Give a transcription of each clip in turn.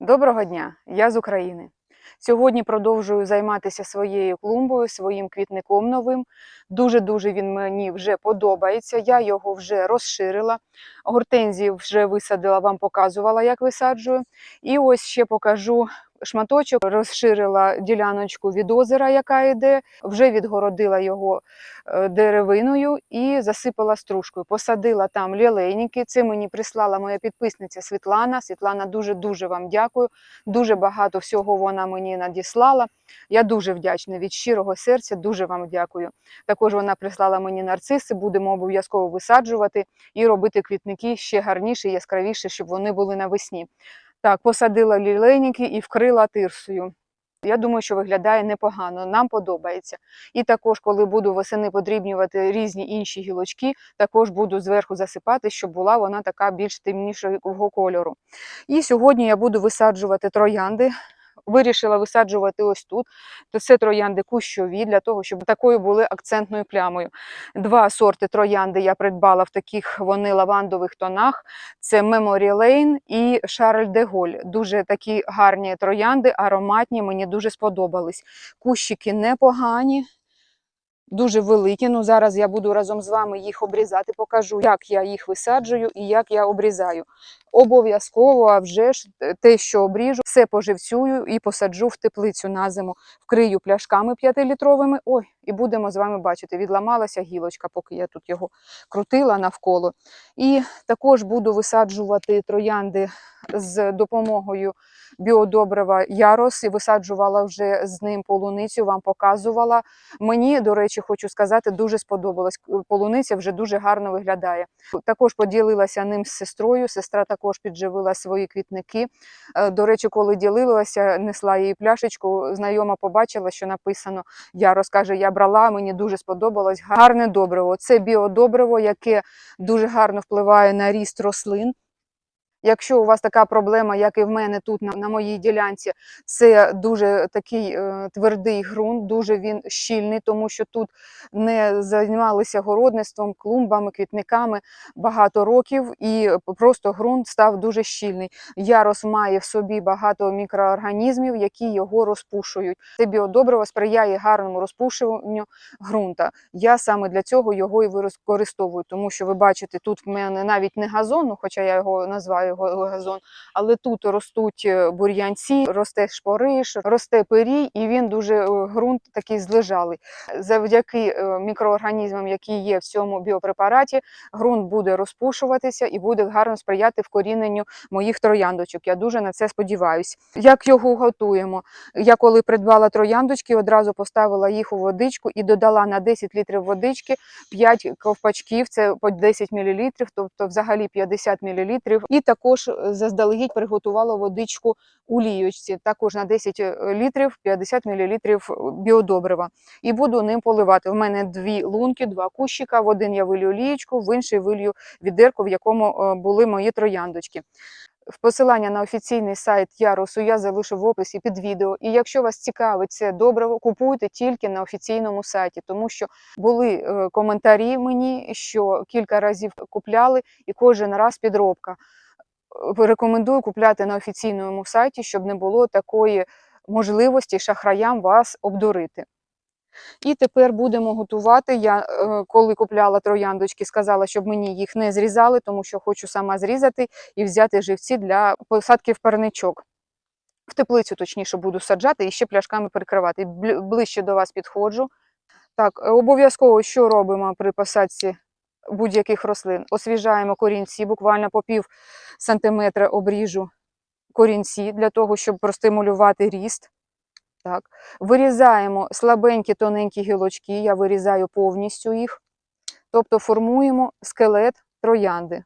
Доброго дня, я з України. Сьогодні продовжую займатися своєю клумбою, своїм квітником новим. Дуже-дуже він мені вже подобається. Я його вже розширила. Гортензії вже висадила, вам показувала, як висаджую. І ось ще покажу шматочок. Розширила діляночку від озера, яка йде, вже відгородила його е, деревиною і засипала стружкою. Посадила там лілейники. Це мені прислала моя підписниця Світлана. Світлана, дуже-дуже вам дякую. Дуже багато всього вона мені надіслала. Я дуже вдячна від щирого серця, дуже вам дякую. Також вона прислала мені нарциси, будемо обов'язково висаджувати і робити квітники ще гарніше, яскравіше, щоб вони були навесні. Так, посадила лілейники і вкрила тирсою. Я думаю, що виглядає непогано, нам подобається. І також, коли буду восени подрібнювати різні інші гілочки, також буду зверху засипати, щоб була вона така більш темнішого кольору. І сьогодні я буду висаджувати троянди. Вирішила висаджувати ось тут. То це троянди кущові, для того, щоб такою були акцентною плямою. Два сорти троянди я придбала в таких вони лавандових тонах. Це Memory Lane і Шарль де Голь. Дуже такі гарні троянди, ароматні, мені дуже сподобались. Кущики непогані, дуже великі. Ну, зараз я буду разом з вами їх обрізати, покажу, як я їх висаджую і як я обрізаю. Обов'язково, а вже ж е, те, що обріжу, все поживцюю і посаджу в теплицю на зиму. Вкрию пляшками 5-літровими. Ой, і будемо з вами бачити. Відламалася гілочка, поки я тут його крутила навколо. І також буду висаджувати троянди з допомогою біодобрива Ярос і висаджувала вже з ним полуницю, вам показувала. Мені, до речі, хочу сказати, дуже сподобалось. Полуниця вже дуже гарно виглядає. Також поділилася ним з сестрою. Сестра також підживила свої квітники. Е, До речі, коли ділилася, несла їй пляшечку. Знайома побачила, що написано Ярос каже, я брала, мені дуже сподобалось. Гарне добриво. Це біодобриво, яке дуже гарно впливає на ріст рослин. Якщо у вас така проблема, як і в мене тут на, на моїй ділянці, це дуже такий е, твердий ґрунт, дуже він щільний, тому що тут не займалися городництвом, клумбами, квітниками багато років, і просто ґрунт став дуже щільний. Ярос має в собі багато мікроорганізмів, які його розпушують. Це біодобриво сприяє гарному розпушуванню ґрунта. Я саме для цього його і використовую, тому що ви бачите, тут в мене навіть не газон, ну, хоча я його назваю його газон, але тут ростуть е, бур'янці, росте шпориш, росте пирій, і він дуже е, ґрунт такий злежалий. Завдяки е, мікроорганізмам, які є в цьому біопрепараті, ґрунт буде розпушуватися і буде гарно сприяти вкоріненню моїх трояндочок. Я дуже на це сподіваюся. Як його готуємо? Я коли придбала трояндочки, одразу поставила їх у водичку і додала на 10 літрів водички 5 ковпачків, це по 10 мл, тобто взагалі 50 мл. І також е, заздалегідь приготувала водичку у лійочці, також на 10 літрів 50 мл біодобрива. І буду ним поливати. У мене дві лунки, два кущика. В один я вилью лієчку, в інший вилью відерку, в якому е, були мої трояндочки. В Посилання на офіційний сайт Ярусу я залишу в описі під відео. І якщо вас цікавить це добриво, купуйте тільки на офіційному сайті, тому що були е, коментарі мені, що кілька разів купляли і кожен раз підробка. Рекомендую купляти на офіційному сайті, щоб не було такої можливості шахраям вас обдурити. І тепер будемо готувати. Я е, коли купляла трояндочки, сказала, щоб мені їх не зрізали, тому що хочу сама зрізати і взяти живці для посадки в парничок. В теплицю, точніше, буду саджати і ще пляшками перекривати. Бл- Ближче до вас підходжу. Так, е, обов'язково що робимо при посадці будь-яких рослин? Освіжаємо корінці, буквально по пів сантиметра обріжу корінці для того, щоб простимулювати ріст. Так. Вирізаємо слабенькі тоненькі гілочки, я вирізаю повністю їх, тобто формуємо скелет троянди.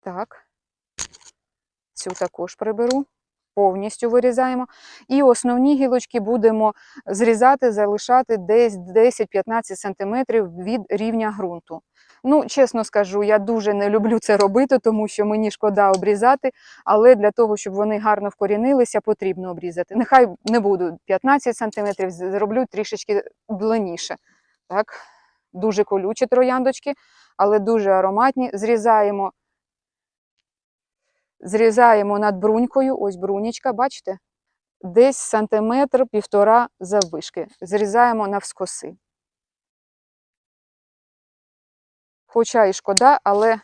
Так, цю також приберу, повністю вирізаємо. І основні гілочки будемо зрізати, залишати десь 10-15 см від рівня ґрунту. Ну, чесно скажу, я дуже не люблю це робити, тому що мені шкода обрізати, але для того, щоб вони гарно вкорінилися, потрібно обрізати. Нехай не буду 15 см, зроблю трішечки длинніше. Так, дуже колючі трояндочки, але дуже ароматні. Зрізаємо Зрізаємо над брунькою, ось брунічка, бачите? Десь сантиметр півтора заввишки. Зрізаємо навскоси. Хоча і шкода, але,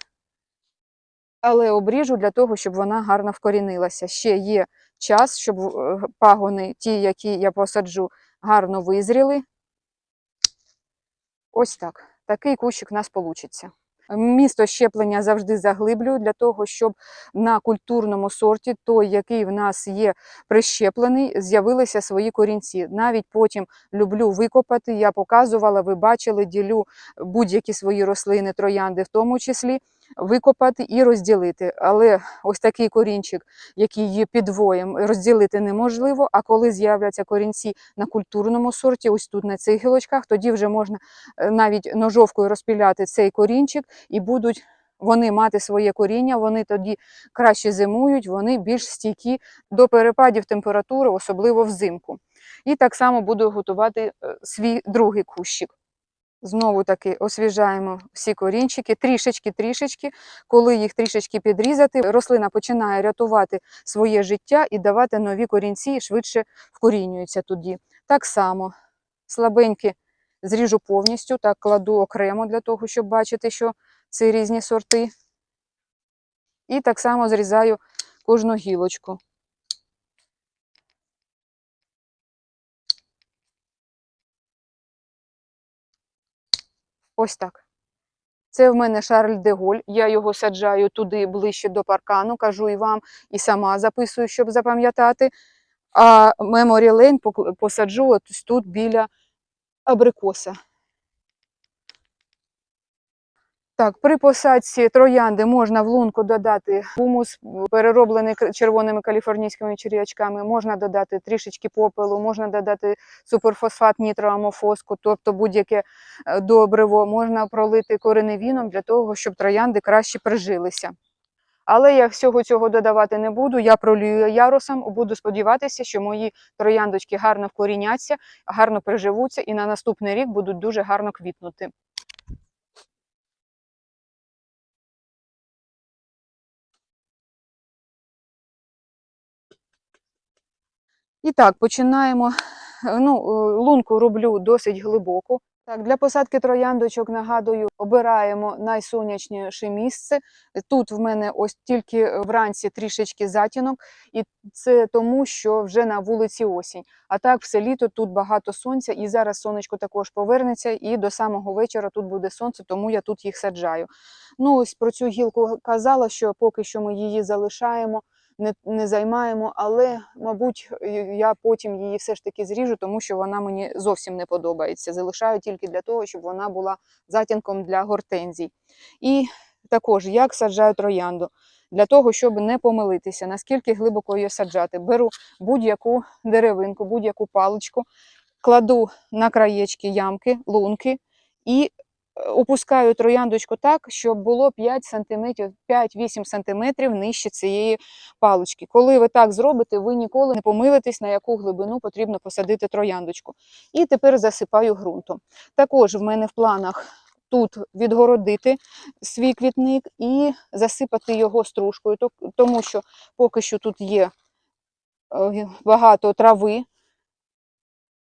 але обріжу для того, щоб вона гарно вкорінилася. Ще є час, щоб е, пагони, ті, які я посаджу, гарно визріли. Ось так. Такий кущик у нас вийде. Місто щеплення завжди заглиблюю для того, щоб на культурному сорті, той, який в нас є прищеплений, з'явилися свої корінці. Навіть потім люблю викопати. Я показувала, ви бачили, ділю будь-які свої рослини, троянди, в тому числі, викопати і розділити. Але ось такий корінчик, який є підвоєм, розділити неможливо. А коли з'являться корінці на культурному сорті, ось тут на цих гілочках, тоді вже можна е, навіть ножовкою розпіляти цей корінчик і будуть вони мати своє коріння, вони тоді краще зимують, вони більш стійкі до перепадів температури, особливо взимку. І так само буду готувати е, свій другий кущик. Знову таки освіжаємо всі корінчики, трішечки-трішечки. Коли їх трішечки підрізати, рослина починає рятувати своє життя і давати нові корінці, і швидше вкорінюються тоді. Так само слабенькі зріжу повністю, так кладу окремо для того, щоб бачити, що це різні сорти. І так само зрізаю кожну гілочку. Ось так. Це в мене Шарль де Голь. Я його саджаю туди ближче до паркану, кажу і вам, і сама записую, щоб запам'ятати. А Меморі Лейн посаджу ось тут біля абрикоса. Так, при посадці троянди можна в лунку додати гумус, перероблений червоними каліфорнійськими черв'ячками, можна додати трішечки попелу, можна додати суперфосфат нітроамофоску, тобто будь-яке е, добриво, можна пролити кореневіном для того, щоб троянди краще прижилися. Але я всього цього додавати не буду, я пролюю ярусом, буду сподіватися, що мої трояндочки гарно вкоріняться, гарно приживуться і на наступний рік будуть дуже гарно квітнути. І так, починаємо. Е, Ну, е, лунку роблю досить глибоку. Так, для посадки трояндочок, нагадую, обираємо найсонячніше місце. Тут в мене ось тільки вранці трішечки затінок, і це тому, що вже на вулиці осінь. А так, все літо тут багато сонця, і зараз сонечко також повернеться, і до самого вечора тут буде сонце, тому я тут їх саджаю. Ну, ось про цю гілку казала, що поки що ми її залишаємо не, не займаємо, але, мабуть, я потім її все ж таки зріжу, тому що вона мені зовсім не подобається. Залишаю тільки для того, щоб вона була затінком для гортензій. І також як саджаю троянду. Для того, щоб не помилитися, наскільки глибоко її саджати. Беру будь-яку деревинку, будь-яку паличку, кладу на краєчки ямки, лунки і опускаю трояндочку так, щоб було 5 см, 5-8 см нижче цієї палички. Коли ви так зробите, ви ніколи не помилитесь, на яку глибину потрібно посадити трояндочку. І тепер засипаю ґрунтом. Також в мене в планах тут відгородити свій квітник і засипати його стружкою, тому що поки що тут є е, багато трави,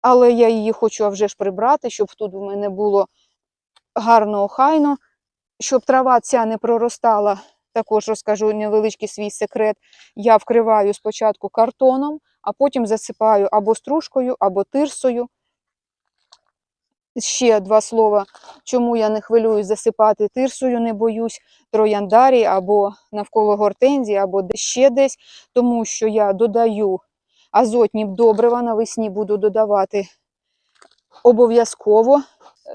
але я її хочу вже ж прибрати, щоб тут в мене було гарно охайно, щоб трава ця не проростала. Також розкажу невеличкий свій секрет. Я вкриваю спочатку картоном, а потім засипаю або стружкою, або тирсою. Ще два слова, чому я не хвилююсь засипати тирсою, не боюсь трояндарі або навколо гортензії, або ще десь, тому що я додаю азотні добрива навесні буду додавати обов'язково.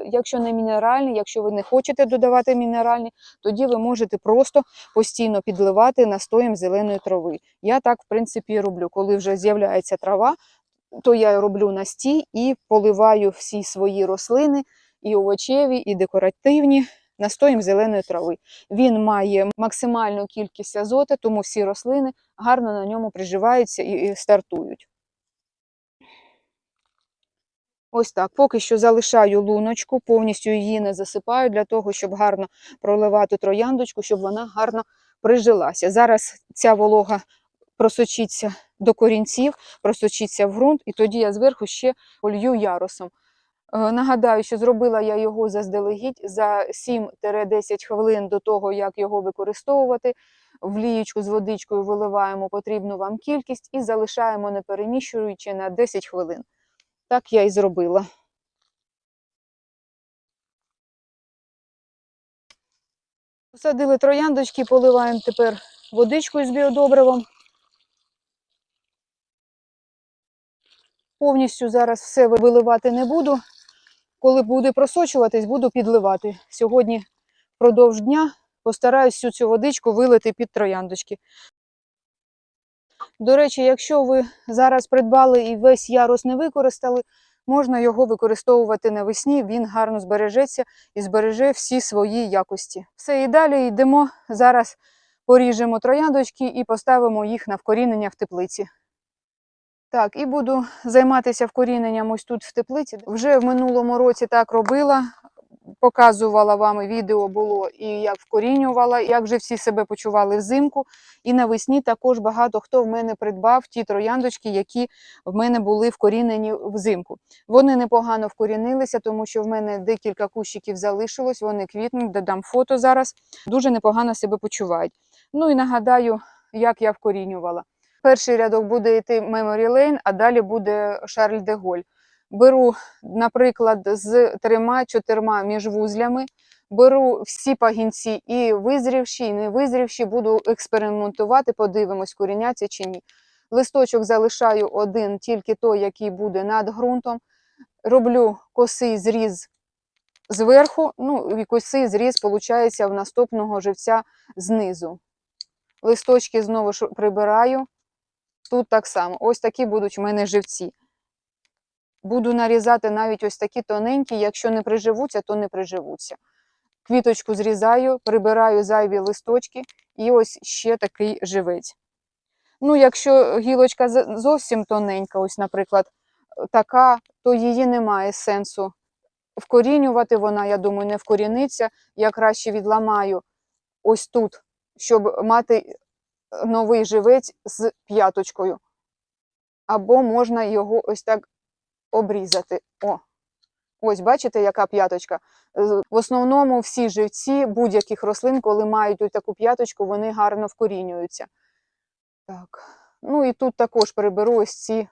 Якщо не мінеральні, якщо ви не хочете додавати мінеральні, тоді ви можете просто постійно підливати настоєм зеленої трави. Я так, в принципі, роблю. Коли вже з'являється трава, то я роблю настій і поливаю всі свої рослини, і овочеві, і декоративні, настоєм зеленої трави. Він має максимальну кількість азоту, тому всі рослини гарно на ньому приживаються і стартують. Ось так. Поки що залишаю луночку, повністю її не засипаю для того, щоб гарно проливати трояндочку, щоб вона гарно прижилася. Зараз ця волога просочиться до корінців, просочиться в ґрунт, і тоді я зверху ще полью ярусом. Е, Нагадаю, що зробила я його заздалегідь за 7-10 хвилин до того, як його використовувати. В лієчку з водичкою виливаємо потрібну вам кількість і залишаємо, не переміщуючи на 10 хвилин. Так я і зробила. Посадили трояндочки, поливаємо тепер водичкою з біодобривом. Повністю зараз все виливати не буду. Коли буде просочуватись, буду підливати. Сьогодні впродовж дня постараюсь всю цю водичку вилити під трояндочки. До речі, якщо ви зараз придбали і весь ярус не використали, можна його використовувати навесні, він гарно збережеться і збереже всі свої якості. Все, і далі йдемо. Зараз поріжемо трояндочки і поставимо їх на вкорінення в теплиці. Так, і буду займатися вкоріненням ось тут в теплиці. Вже в минулому році так робила, показувала вам відео було і як вкорінювала, як вже всі себе почували взимку. І навесні також багато хто в мене придбав ті трояндочки, які в мене були вкорінені взимку. Вони непогано вкорінилися, тому що в мене декілька кущиків залишилось, вони квітнуть, додам фото зараз. Дуже непогано себе почувають. Ну і нагадаю, як я вкорінювала. Перший рядок буде йти Memory Lane, а далі буде Шарль де Голь. Беру, наприклад, з трьома-чотирма міжвузлями, беру всі пагінці і визрівші, і не визрівші, буду експериментувати, подивимось, коріняться чи ні. Листочок залишаю один, тільки той, який буде над ґрунтом. Роблю косий зріз зверху, ну і косий зріз, виходить, в наступного живця знизу. Листочки знову ж прибираю. Тут так само. Ось такі будуть в мене живці. Буду нарізати навіть ось такі тоненькі, якщо не приживуться, то не приживуться. Квіточку зрізаю, прибираю зайві листочки і ось ще такий живець. Ну, якщо гілочка зовсім тоненька, ось, наприклад, така, то її немає сенсу вкорінювати. Вона, я думаю, не вкоріниться. Я краще відламаю ось тут, щоб мати новий живець з п'яточкою. Або можна його ось так обрізати. О, ось бачите, яка п'яточка. Е, В основному всі живці будь-яких рослин, коли мають ось таку п'яточку, вони гарно вкорінюються. Так. Ну і тут також приберу ось ці,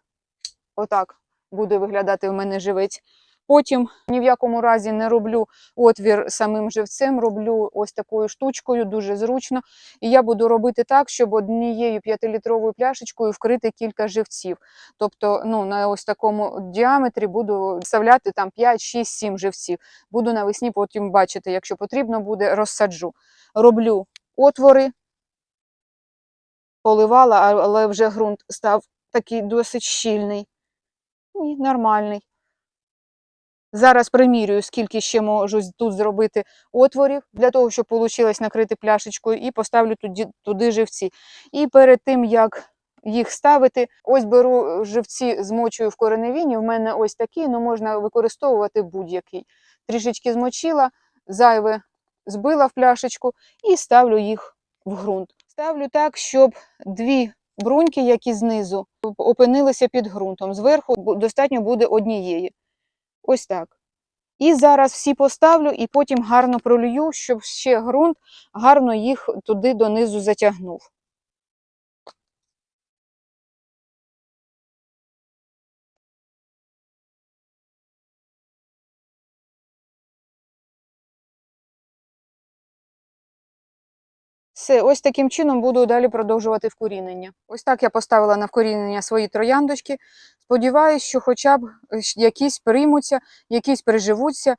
отак буде виглядати в мене живець. Потім ні в якому разі не роблю отвір самим живцем, роблю ось такою штучкою, дуже зручно. І я буду робити так, щоб однією 5-літровою пляшечкою вкрити кілька живців. Тобто, ну, на ось такому діаметрі буду вставляти там 5, 6, 7 живців. Буду навесні потім бачити, якщо потрібно буде, розсаджу. Роблю отвори, поливала, але вже ґрунт став такий досить щільний. Ні, нормальний. Зараз примірюю, скільки ще можу тут зробити отворів, для того, щоб вийшло накрити пляшечкою, і поставлю туди, туди живці. І перед тим, як їх ставити, ось беру живці, змочую в кореневіні. В мене ось такі, але можна використовувати будь-який. Трішечки змочила, зайве збила в пляшечку і ставлю їх в ґрунт. Ставлю так, щоб дві бруньки, які знизу, опинилися під ґрунтом. Зверху достатньо буде однієї. Ось так. І зараз всі поставлю і потім гарно пролюю, щоб ще ґрунт гарно їх туди донизу затягнув. Все, ось таким чином буду далі продовжувати вкорінення. Ось так я поставила на вкорінення свої трояндочки. Сподіваюсь, що хоча б е, якісь приймуться, якісь приживуться.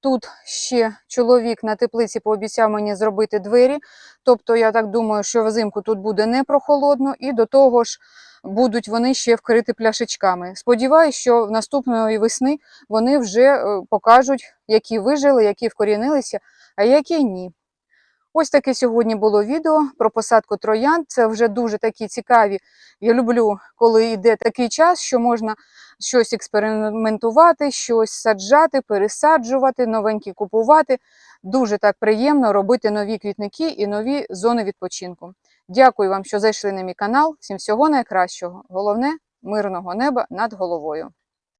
Тут ще чоловік на теплиці пообіцяв мені зробити двері. Тобто, я так думаю, що взимку тут буде не прохолодно, і до того ж будуть вони ще вкриті пляшечками. Сподіваюсь, що в наступної весни вони вже е, покажуть, які вижили, які вкорінилися, а які ні. Ось таке сьогодні було відео про посадку троянд. Це вже дуже такі цікаві. Я люблю, коли йде такий час, що можна щось експериментувати, щось саджати, пересаджувати, новенькі купувати. Дуже так приємно робити нові квітники і нові зони відпочинку. Дякую вам, що зайшли на мій канал. Всім всього найкращого. Головне мирного неба над головою.